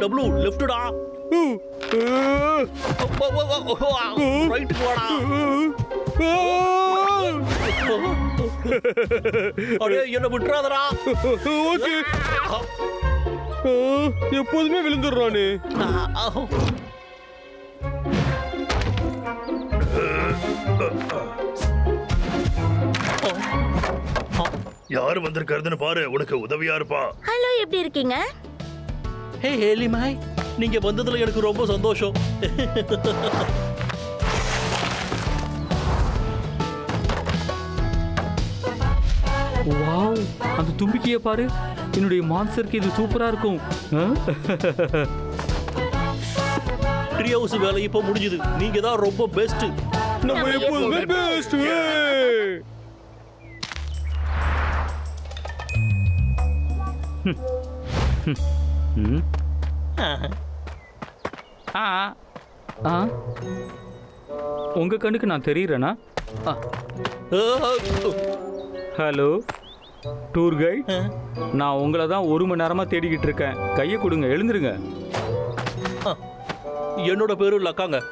Double லெஃப்ட்டா ரைட்டுக்கு வாடா அடே என்ன விட்டுறாதடா ஓகே எப்போதுமே விழுந்துடுறானே யாரு வந்திருக்கிறதுன்னு பாரு உனக்கு உதவியா இருப்பா. ஹலோ எப்படி இருக்கீங்க? ஹே ஹேலி மாய் நீங்க வந்ததுல எனக்கு ரொம்ப சந்தோஷம். வாவ் அந்த தும்பிக்கையை பாரு. என்னுடைய மான்சருக்கு இது சூப்பரா இருக்கும்? ட்ரீ ஹவுஸ் வேலை இப்போ முடிஞ்சுது. நீங்க தான் ரொம்ப பெஸ்ட் நம்ம எப்போதுமே பெஸ்ட் ஆ. ஆ. உங்க கண்ணுக்கு நான் தெரியறேனா? ஹலோ? Tour guide? நான் உங்களை தான் ஒரு மணி நேரமா தேடிக்கிட்டு இருக்கேன். கையை கொடுங்க எழுந்துருங்க. என்னோட பேரு லக்காங்க.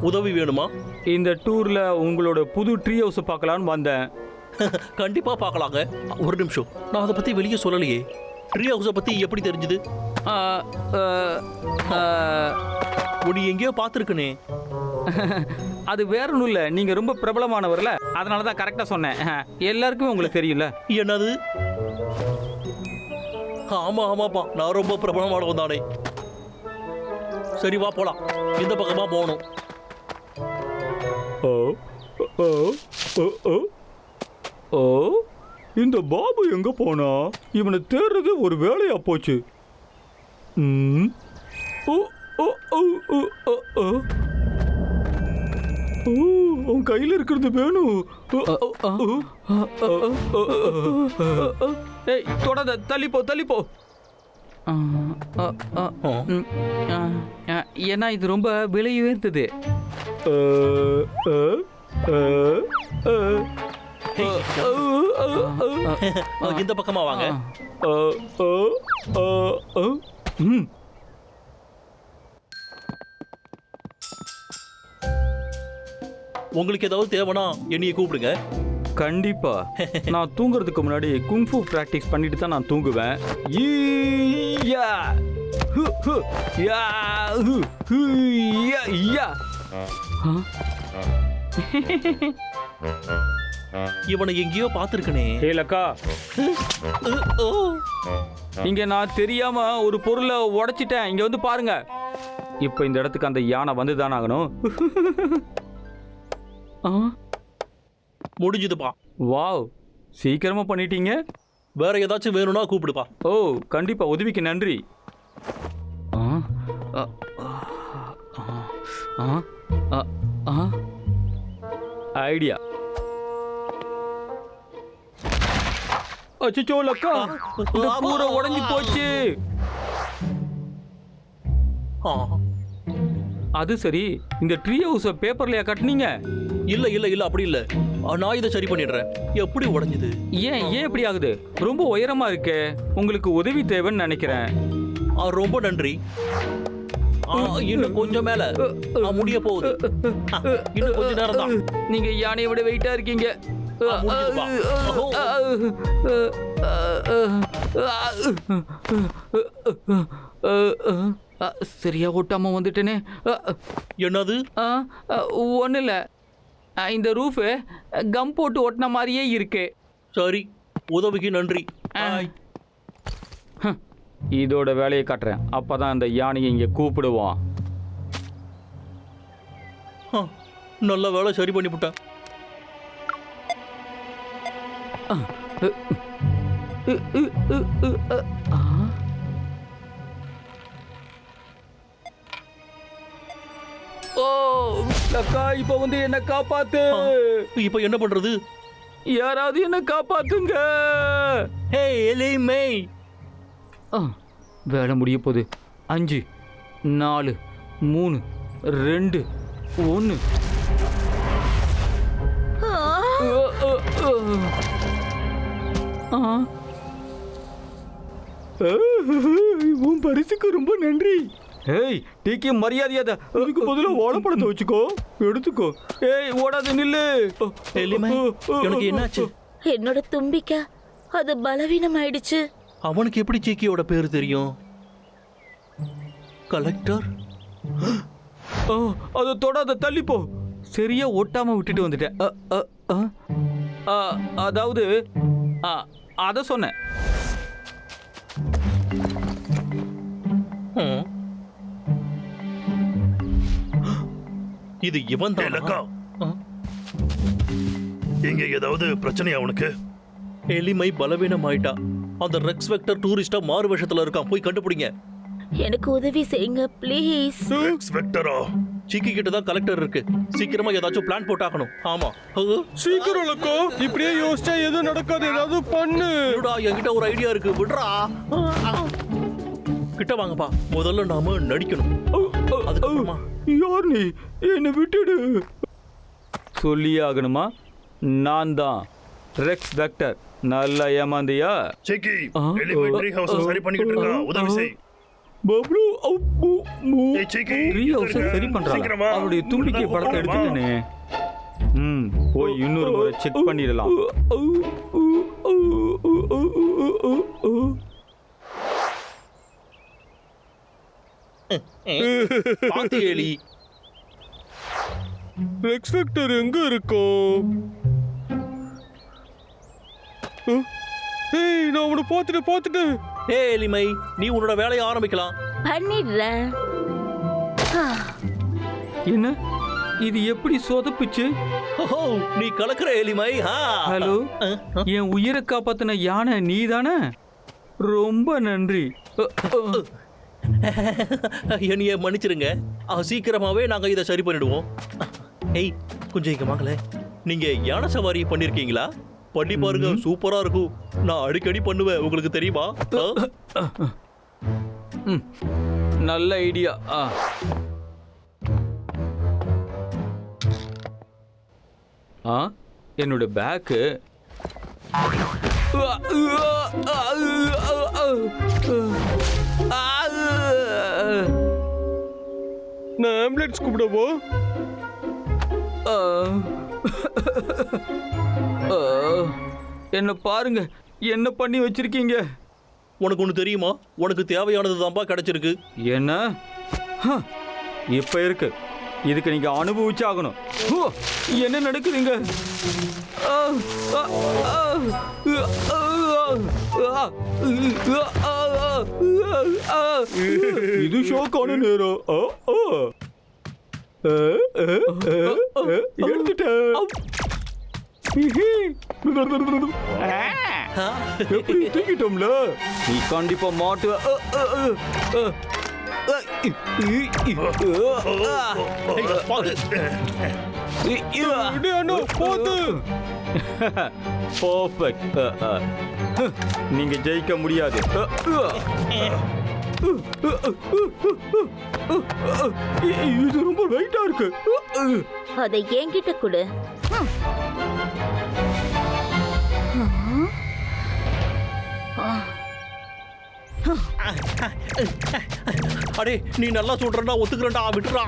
உதவி வேணுமா? இந்த டூர்ல உங்களோட புது ட்ரீ ஹவுஸ் பார்க்கலான்னு வந்தேன். கண்டிப்பா பார்க்கலாங்க. ஒரு நிமிஷம். நான் அதை பத்தி வெளியே சொல்லலையே. ட்ரீ ஹவுஸை பத்தி எப்படி தெரிஞ்சது? உன்னை எங்கேயோ பார்த்துருக்கனே. அது வேற ஒன்றும் இல்லை. நீங்க ரொம்ப பிரபலமானவர்ல. அதனால தான் கரெக்டாக சொன்னேன். எல்லாருக்குமே உங்களுக்கு தெரியும்ல. என்னது? ஆமா ஆமாப்பா. நான் ரொம்ப பிரபலமானவன் தானே. சரி வா போலாம். இந்த பக்கமா போகணும். ஓ ஓ ஓ ஓ ஓ இந்த பாபு எங்க போனா? இவனை தேடுறது ஒரு வேலையா போச்சு. ம். ஓ ஓ ஓ ஓ ஓ ஓ. ஓ, அவன் கையில் இருக்கிறது வேணும். ஏய் தொடாத தள்ளிப்போ தள்ளிப்போ. ஆ, ஆ, ஆ, ம், ஆ, ஆ, ஏன்னா இது ரொம்ப விலை உயர்ந்தது. இந்த பக்கமா வாங்க உங்களுக்கு ஏதாவது தேவைன்னா என்னைய கூப்பிடுங்க. கண்டிப்பா. நான் தூங்குறதுக்கு முன்னாடி குங்ஃபு பிராக்டிஸ் பண்ணிட்டு தான் நான் தூங்குவேன். ஈயா! ஹு, ஹு, யா, ஹு, ஹு, யா, யா. இவனை எங்கேயோ பார்த்துருக்கனே. ஏய் லக்கா இங்க நான் தெரியாம ஒரு பொருளை உடைச்சிட்டேன். இங்க வந்து பாருங்க. இப்போ இந்த இடத்துக்கு அந்த யானை வந்து தானே ஆகணும்? ஆ? முடிஞ்சுதுப்பா. வாவ். சீக்கிரமா பண்ணிட்டீங்க. வேற ஏதாச்சும் வேணும்னா கூப்பிடுப்பா. ஓ கண்டிப்பா. உதவிக்கு நன்றி. ஆ, ஆ, ஆ, ஆ, ஆ, ஆ. ஐடியா. அச்சோ லக்கா. இந்த கூரை உடைஞ்சு போச்சு. அது சரி இந்த ட்ரீ ஹவுஸ பேப்பர்லயா கட்டுனீங்க? இல்ல இல்ல இல்ல அப்படி இல்ல. நான் இதை சரி பண்ணிடுறேன். எப்படி உடைஞ்சது? ஏன் ஏன் இப்படி ஆகுது? ரொம்ப உயரமா இருக்கே. உங்களுக்கு உதவி தேவைன்னு நினைக்கிறேன். ரொம்ப நன்றி. இன்னும் கொஞ்சம் மேல. முடிய போகுது. இன்னும் கொஞ்ச நேரம் தான் நீங்க யானையை விட வெயிட்டா இருக்கீங்க. ஆ, முடிஞ்சுதுப்பா. சரியா ஒட்டாம வந்துட்டேனே. என்னது? ஒன்றும் இல்லை இந்த ரூஃபு கம் போட்டு ஒட்டின மாதிரியே இருக்கு. சரி உதவிக்கு நன்றி. இதோட வேலையை காட்டுறேன். அப்பதான் இந்த யானையை இங்கே கூப்பிடுவான். நல்ல வேலை சரி பண்ணிவிட்டேன் அக்கா இப்போ வந்து என்ன காப்பாத்து. இப்போ என்ன பண்றது? யாராவது என்ன காப்பாத்துங்க. ஹே எலி மேய் ஆ, வேலை முடிய போகுது. அஞ்சு நாலு மூணு ரெண்டு ஒன்று உன் பரிசுக்கு ரொம்ப நன்றி. ஏய் டீக்கு மரியாதையாத அதுக்கு பதிலா ஓடப்படத்தை வச்சுக்கோ. எடுத்துக்கோ. ஏய் ஓடாத நில்லு. எனக்கு என்னாச்சு? என்னோட தும்பிக்கை அது பலவீனம் ஆயிடுச்சு அவனுக்கு எப்படி சீக்கியோட பேர் தெரியும்? கலெக்டர்? ஆ, அதை தொடாத தள்ளி போ சரியா ஒட்டாம விட்டுட்டு வந்துட்டேன். அதாவது ஆ, அத சொன்னேன். இது இவன் தான்? இங்க ஏதாவது பிரச்சனையா உனக்கு? எலிமை பலவீனம் ஆயிட்டா அந்த ரெக்ஸ் வெக்டர் டூரிஸ்டா மாறு வேஷத்துல இருக்கான். போய் கண்டுபிடிங்க. எனக்கு உதவி செய்யுங்க ப்ளீஸ் எக்ஸ் வெக்டரா? சிக்கி கிட்ட தான் கலெக்டர் இருக்கு. சீக்கிரமா ஏதாச்சும் பிளான் போட்டாகணும். ஆமா. சீக்கிரம் லக்கா இப்படியே யோசிச்சா எதுவும் நடக்காது. ஏதாவது பண்ணு. இருடா என்கிட்ட ஒரு ஐடியா இருக்கு. விடுறா. கிட்ட வாங்கப்பா. முதல்ல நாம நடிக்கணும். அதுக்கப்புறமா. யார் நீ? என்னை விட்டுடு. சொல்லியே ஆகணுமா? நான் தான். ரெக்ஸ் வெக்டர் நல்லா ஏமாந்தியா? செக்கி எலிமெண்டரி ஹவுஸ் சரி பண்ணிக்கிட்டு இருக்கா. உதவி செய். பப்ளு அப், மு, மு. ஏய், சீக்கி, ட்ரீ ஹவுஸை சரி பண்றாங்க. அவருடைய தும்பிக்கை படத்தை. எடுத்துட்டேனே. ம் போய் இன்னொரு முறை செக் பண்ணிடலாம். பாத்து எலி ரெக்ஸ் ஃபேக்டர் எங்க இருக்கும் அஹ், ஏய் நான் அவனை பார்த்துட்டேன் பார்த்துட்டேன் ஏ எலிமை நீ உன்னோட வேலையை ஆரம்பிக்கலாம். பண்ணிடுறேன். என்ன? இது எப்படி சொதப்புச்சு? ஓஹோ, நீ கலக்குற எலிமை ஆ. ஹலோ. என் உயிரை காப்பாத்தின யானை நீ தானே ரொம்ப நன்றி. அ, அ. என்னைய மன்னிச்சிருங்க. ஆ, சீக்கிரமாவே நாங்க இதை சரி பண்ணிடுவோம். ஏய் கொஞ்சம் இங்க வாங்கல நீங்க யானை சவாரி பண்ணிருக்கீங்களா? பண்ணி பாருங்க சூப்பரா இருக்கும். நான் அடிக்கடி பண்ணுவேன். உங்களுக்கு தெரியுமா? நல்ல ஐடியா. ஆ. ஆ என்னோட பேக்கு. நான் ஆம்புலன்ஸ் கூப்பிடவோ? என்ன பாருங்க என்ன பண்ணி வச்சிருக்கீங்க உனக்கு ஒண்ணு தெரியுமா உனக்கு தேவையானது தான்ப்பா கிடைச்சிருக்கு என்ன இப்ப இருக்கு இதுக்கு நீங்க அனுபவிச்சாகணும் என்ன நடக்குதுங்க. இது ஷோக்கான நேரம் எடுத்துட்டேன்? எப்படி தூக்கிட்டோம்ல நீ கண்டிப்பா மாட்டுவ நீங்க ஜெயிக்க முடியாது இது ரொம்ப வெயிட்டா இருக்கு. அதை என்கிட்ட கொடு அடே நீ நல்லா சொல்றா ஒத்துக்கிறேன்டா விட்டுறா.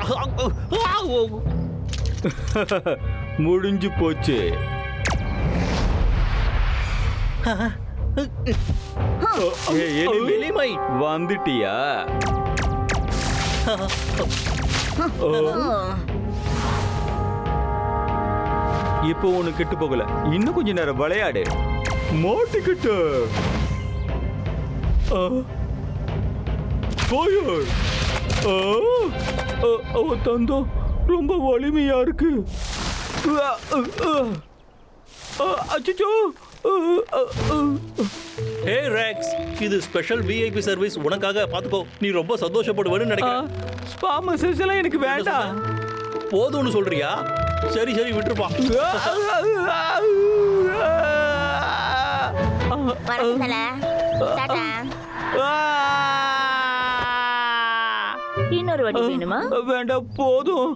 முடிஞ்சு போச்சு. வந்துட்டியா? இப்போ உனக்கு கெட்டு போகல. இன்னும் கொஞ்ச நேரம் விளையாடு. மாட்டுக்கிட்ட. ஃபயர் அவ தந்தம் ரொம்ப வலிமையா இருக்கு. அச்சோ ஹே ரெக்ஸ் இது ஸ்பெஷல் விஐபி சர்வீஸ் உனக்காக பாத்துக்கோ நீ ரொம்ப சந்தோஷப்படுவேன்னு நினைக்கிறேன். ஸ்பா மசேஜ் எல்லாம் எனக்கு வேண்டாம்? போதும்னு சொல்றியா? சரி சரி விட்டுருப்பா. வணக்கம் தல. டாடா. இன்னொரு வாட்டி வேணுமா வேண்டாம் போதும்